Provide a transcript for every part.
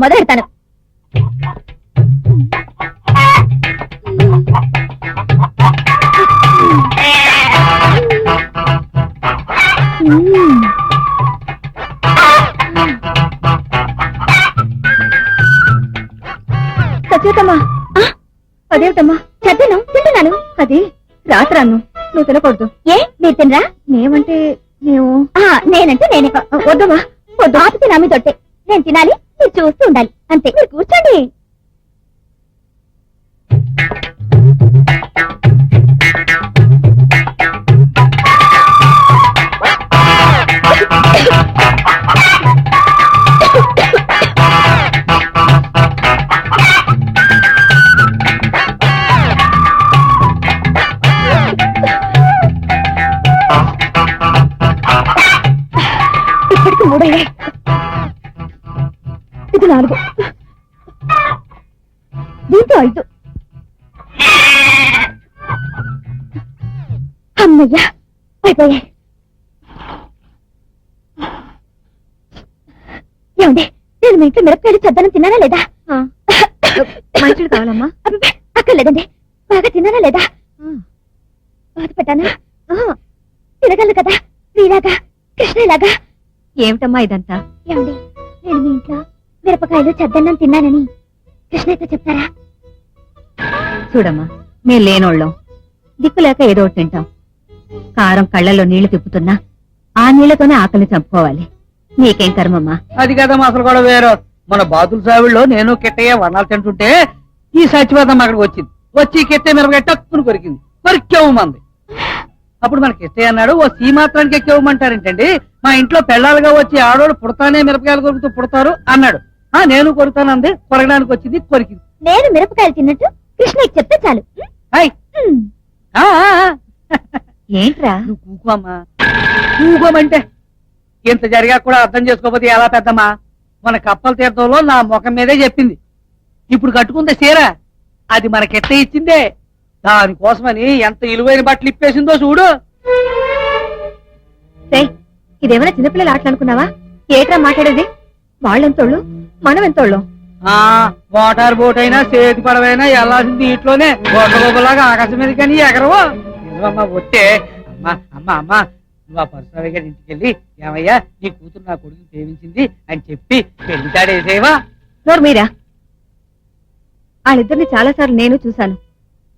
మొదలెడతాను. మ్మ్. సచేతమ్మా అదేమిటమ్మా? చద్దను తింటున్నాను అది రాత్రాను నువ్వు తినకూడదు. ఏ? మీరు తినరా? నేమంటే మేము నేనంటే నేనే. వద్దమ్మా. వద్దు. ఆపితే నా మీద నేను తినాలి? మీరు చూస్తూ ఉండాలి. అంతే. మీరు కూర్చోండి. ఇప్పటికి మూడయ్యాయి. నాలుగు. దీంతో ఐదు. అమ్మయ్యా అయిపోయాయి ఏమండి నేను మీ ఇంట్లో మిరపకాయలు చద్దనం తిన్నానా లేదా? మంచుడు కావాలమ్మా. అక్కర్లేదండి బాగా తిన్నానా లేదా? బాధపడ్డానా? తినగలను కదా మీలాగా కృష్ణలాగా ఏమిటమ్మా ఇదంతా? ఏమండి నేను మీ ఇంట్లో మిరపకాయలు చద్దన్నం తిన్నానని కృష్ణతో చెప్తారా? చూడమ్మా మేము లేనోళ్ళం. దిక్కులేక ఏదో ఒకటి తింటాం. కారం కళ్ళల్లో నీళ్ళు తిప్పుతున్నా ఆ నీళ్ళతోనే ఆకలిని చంపుకోవాలి. నీకేం కర్మమ్మా? అది కదమ్మా అసలు కూడా వేరు. మన బాతుల సావిడిలో నేను కిట్టయ్య వర్ణాలు తింటుంటే ఈ సచివాదం అక్కడికి వచ్చింది. వచ్చి కిట్టే మిరపకాయ టక్కుని కొరికింది. కొరికేవమంది అప్పుడు మనకి కిట్టయ్య అన్నాడు ఓ సీ మాత్రానికి ఎక్కేవమంటారేంటండి మా ఇంట్లో పెళ్ళాలుగా వచ్చి ఆడోళ్ళు పుడతానే మిరపకాయలు కొరుకుతూ పుడతారు అన్నాడు. ఆ నేను కొరుతానంది కొరగడానికి వచ్చింది కొరికింది. నేను మిరపకాయలు తిన్నట్టు కృష్ణకి చెప్తే చాలు. హాయ్. ఆ, ఆ, ఆ. ఏంట్రా? నువ్వు కూకోమ్మా. కూకోమంటే ఇంత జరిగా కూడా అర్థం చేసుకోకపోతే ఎలా పెద్దమ్మా? మన కప్పల తీర్థంలో నా ముఖం మీదే చెప్పింది. ఇప్పుడు కట్టుకుందే చీర. అది మనకెట్ట ఇచ్చిందే? దానికోసమని ఎంత ఇలువైన బట్టలు ఇప్పేసిందో చూడు. రేయ్, ఇదేమైనా చిన్నపిల్లలు ఆటలు అనుకున్నావా? ఏట్రా మాట్లాడేది? వాళ్ళెంతోళ్ళు మనం ఎంతోళ్ళం ఆ మోటార్ బోట్ అయినా చేతి పడవైనా వెళ్ళాల్సింది ఇంట్లోనే గొడ్డగొబ్బలాగా ఆకాశం మీద కానీ ఎగరవు. నిజమమ్మా ఒట్టే. అమ్మా అమ్మా అమ్మా. నువ్వు ఆ పరశురామి గారి ఇంటికి వెళ్ళి ఏమయ్యా నీ కూతురు నా కొడుకుని ప్రేమించింది అని చెప్పి పెళ్ళి తాడేసేవా నోరు మీరా? వాళ్ళిద్దరిని చాలా సార్లు నేను చూశాను.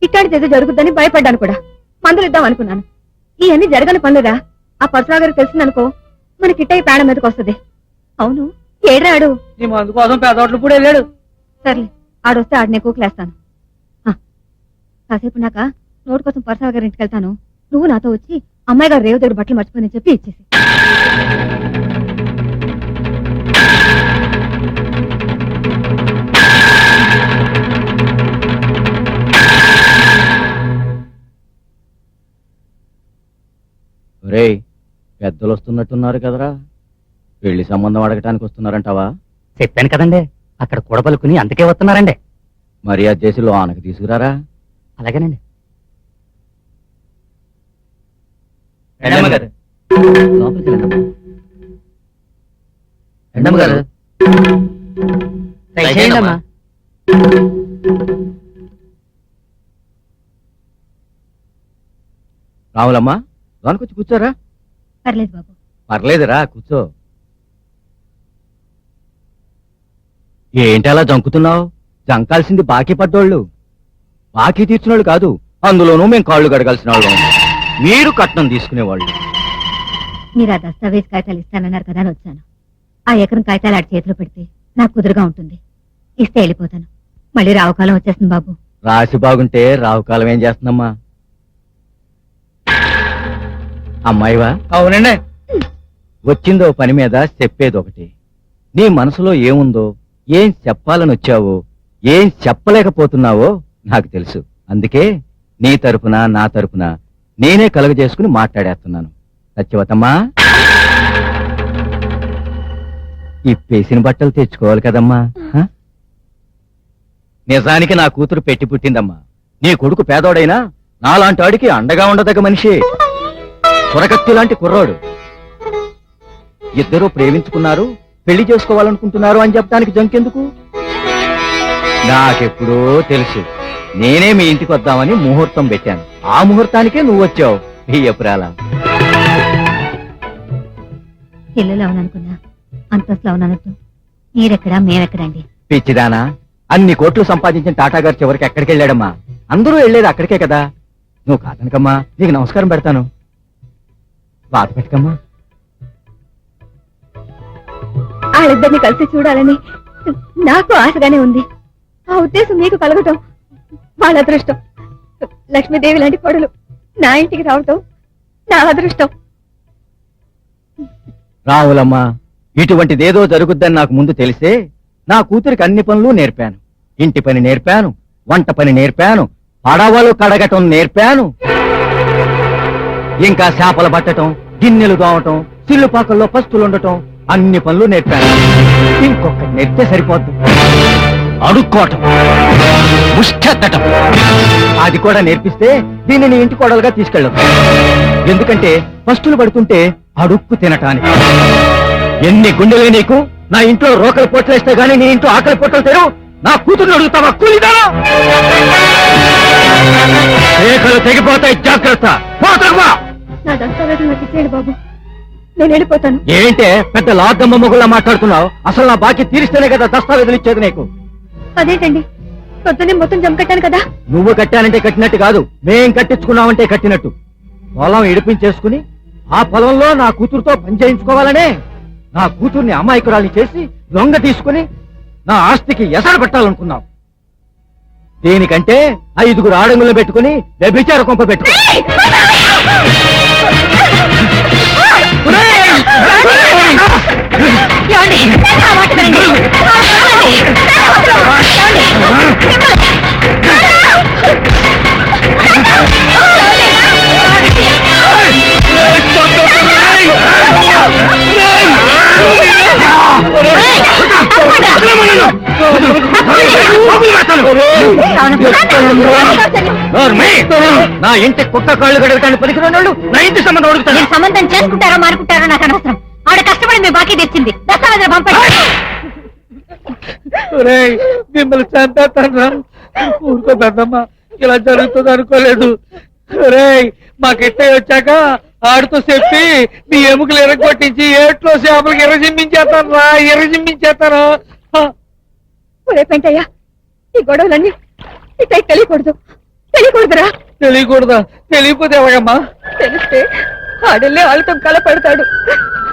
ఇట్లాంటిది ఏదో జరుగుద్దని భయపడ్డాను కూడా. మందులు ఇద్దాం అనుకున్నాను. ఇవన్నీ జరగని పనులురా? ఆ పరశురాగారికి తెలిసిందనుకో మన కిట్టయ్య ప్రాణం మీదకి వస్తుంది. అవును ఏడ్రాడు? నీ మందు కోసం పెదోట్లు కూడా వెళ్ళాడు. సర్లే ఆడొస్తే ఆడినే కూకులేస్తాను. ఆ, కాసేపు నాక నోటు కోసం పరశురావు గారి ఇంటికి వెళ్తాను. నువ్వు నాతో వచ్చి అమ్మాయి గారు రేవు దగ్గర బట్టలు మర్చిపోయి చెప్పి ఇచ్చేసి. రేయ్ పెద్దలు వస్తున్నట్టున్నారు కదరా. పెళ్ళి సంబంధం అడగటానికి వస్తున్నారంటావా? చెప్పాను కదండి. అక్కడ కూడబలుకుని అందుకే వస్తున్నారండి. మర్యాద చేసి లోనకి తీసుకురారా? అలాగేనండి. లోపలికి వెళ్ళండి. గారు. లోనకి వచ్చి కూర్చోరా. పర్లేదు బాబు. పర్లేదురా కూర్చో. ఏంటి అలా జంకుతున్నావు? జంకాల్సింది బాకీ పడ్డోళ్ళు. బాకీ తీర్చినోళ్ళు కాదు అందులోనూ మేము కాళ్ళు గడగాల్సిన వాళ్ళం. మీరు కట్నం తీసుకునేవాళ్ళు. మీరు ఆ దస్తావేజ్ కాగితాలు ఇస్తానన్నారు కదా అని వచ్చాను. ఆ ఎకరం కాగితాలు ఆడి చేతిలో పెడితే నాకు కుదురుగా ఉంటుంది. ఇస్తే వెళ్ళిపోతాను. మళ్ళీ రావుకాలం వచ్చేస్తుంది బాబు. రాసి బాగుంటే రావుకాలం ఏం చేస్తుందమ్మా? అమ్మాయివా? అవునండి. వచ్చిందో పని మీద చెప్పేది ఒకటి నీ మనసులో ఏముందో ఏం చెప్పాలని వచ్చావో ఏం చెప్పలేకపోతున్నావో నాకు తెలుసు. అందుకే నీ తరపున నా తరపున నేనే కలుగజేసుకుని మాట్లాడేస్తున్నాను. సత్యవతమ్మా! ఇప్పేసిన బట్టలు తెచ్చుకోవాలి కదమ్మా నిజానికి నా కూతురు పెట్టి పుట్టిందమ్మా. నీ కొడుకు పేదోడైనా నాలాంటి ఆడికి అండగా ఉండదగ్గ మనిషి. కురకత్తి లాంటి కుర్రోడు. ఇద్దరూ ప్రేమించుకున్నారు పెళ్ళి చేసుకోవాలనుకుంటున్నారు అని చెప్పడానికి జంకెందుకు? నాకెప్పుడో తెలుసు. నేనే మీ ఇంటికి వద్దామని ముహూర్తం పెట్టాను. ఆ ముహూర్తానికే నువ్వు వచ్చావు. ఈ ఎపురాల ఇల్లులో అవుననుకున్నా అంతస్తులో అవునన్నట్టు. మీరెక్కడా మేమెక్కడండి? పిచ్చిదానా అన్ని కోట్లు సంపాదించిన టాటా గారు చివరికి ఎక్కడికి వెళ్ళాడమ్మా అందరూ వెళ్ళేది అక్కడికే కదా. నువ్వు కాదనకమ్మా నీకు నమస్కారం పెడతాను. బాధ పెట్టకమ్మా. వాళ్ళిద్దరిని కలిసి చూడాలని నాకు ఆశగానే ఉంది. ఆ ఉద్దేశం మీకు కలగటం వాళ్ళ అదృష్టం. లక్ష్మీదేవి లాంటి కొడలు నా ఇంటికి రావటం నా అదృష్టం. రావులమ్మా ఇటువంటిదేదో జరుగుద్దని నాకు ముందు తెలిసే నా కూతురికి అన్ని పనులు నేర్పాను. ఇంటి పని నేర్పాను వంట పని నేర్పాను పడవలు కడగటం నేర్పాను. ఇంకా చేపలు పట్టటం గిన్నెలు దోవటం సిల్లుపాకల్లో పస్తులుండటం అన్ని పనులు నేర్పాను. ఇంకొక నేర్పితే సరిపోద్ది. అడుక్కోవటం. ముష్టెత్తటం అది కూడా నేర్పిస్తే దీనిని ఇంటి కోడలుగా తీసుకెళ్ళదు ఎందుకంటే ఫస్టులు పడుతుంటే అడుక్కు తినటానికి. ఎన్ని గుండెలే నీకు? నా ఇంట్లో రోకలు పొట్లేస్తే గానీ నీ ఇంట్లో ఆకలి పొట్టలు తెరు. నా కూతురు అడుగుతావా? కూలిదా రేఖలు తెగిపోతాయి. జాగ్రత్త. నా నాకు బాబు. నేను వెళ్ళిపోతాను. ఏంటే పెద్ద లాద్దమ్మ మొగుల్లా మాట్లాడుతున్నావు? అసలు నా బాకీ తీరిస్తేనే కదా దస్తావేజులు ఇచ్చేది నీకు? అదేంటండి? పొద్దున్నే మొత్తం జమ కట్టాను కదా? నువ్వు కట్టానంటే కట్టినట్టు కాదు మేం కట్టించుకున్నావంటే కట్టినట్టు. పొలం ఇడిపించేసుకుని ఆ పొలంలో నా కూతురుతో పని చేయించుకోవాలనే నా కూతుర్ని అమాయకురాలి చేసి దొంగ తీసుకుని నా ఆస్తికి ఎసరు పెట్టాలనుకున్నావు. దీనికంటే ఐదుగురు ఆడంగులు పెట్టుకుని వ్యభిచార కొంప పెట్టుకో నా ఇంటి కుక్క కాళ్ళు గడగటానికి పలికిన వాళ్ళు నా ఇంటి సంబంధం అడుగుతాను సంబంధం చేసుకుంటారో మారుకుంటారో నాకు అనవసరం. ఆవిడ కష్టపడి మీ బాకీ తెచ్చింది. దస్తావేజులు పంపండి. మిమ్మల్ని చంపేస్తాను ఊరుకో పెద్దమ్మ. ఇలా జరుగుతుంది అనుకోలేదు. రేయ్ మా కిట్టయ్య వచ్చాక ఆడితో చెప్పి నీ ఎముకలు ఎరగొట్టించి ఏట్లో చేపలకి ఎర్రజిమ్మించేస్తాను రా ఎర్రజిమ్మించేస్తాను. ఒరే పెంటయ్య ఈ గొడవలన్నీ ఇట్లా తెలియకూడదు. తెలియకూడదురా. తెలియకూడదా? తెలియకపోతే ఎలాగమ్మా తెలిస్తే ఆడల్లే వాళ్ళతో కలపడతాడు.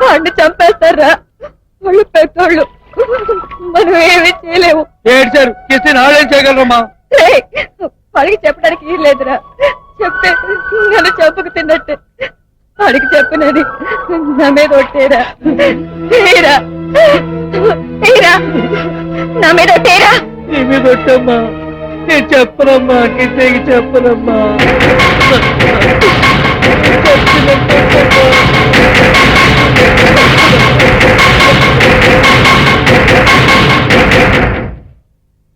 వాడిని చంపేస్తారా? వాళ్ళు పెద్దోళ్ళు. మనం ఏమీ చేయలేము. ఏడ్చారు. ఇస్తే నాడేం చేయగలరమ్మా? వాడికి చెప్పడానికి ఏం లేదురా. చెప్తే నన్ను చంపుకు తిన్నట్టే. వాడికి చెప్పనని నా మీద ఒట్టేరా. ఏరా తీరా. నా మీద తీరా. నీ మీద కొట్టమ్మా నేను చెప్పనమ్మా. కిసేకి చెప్పనమ్మా. చెప్పినట్టే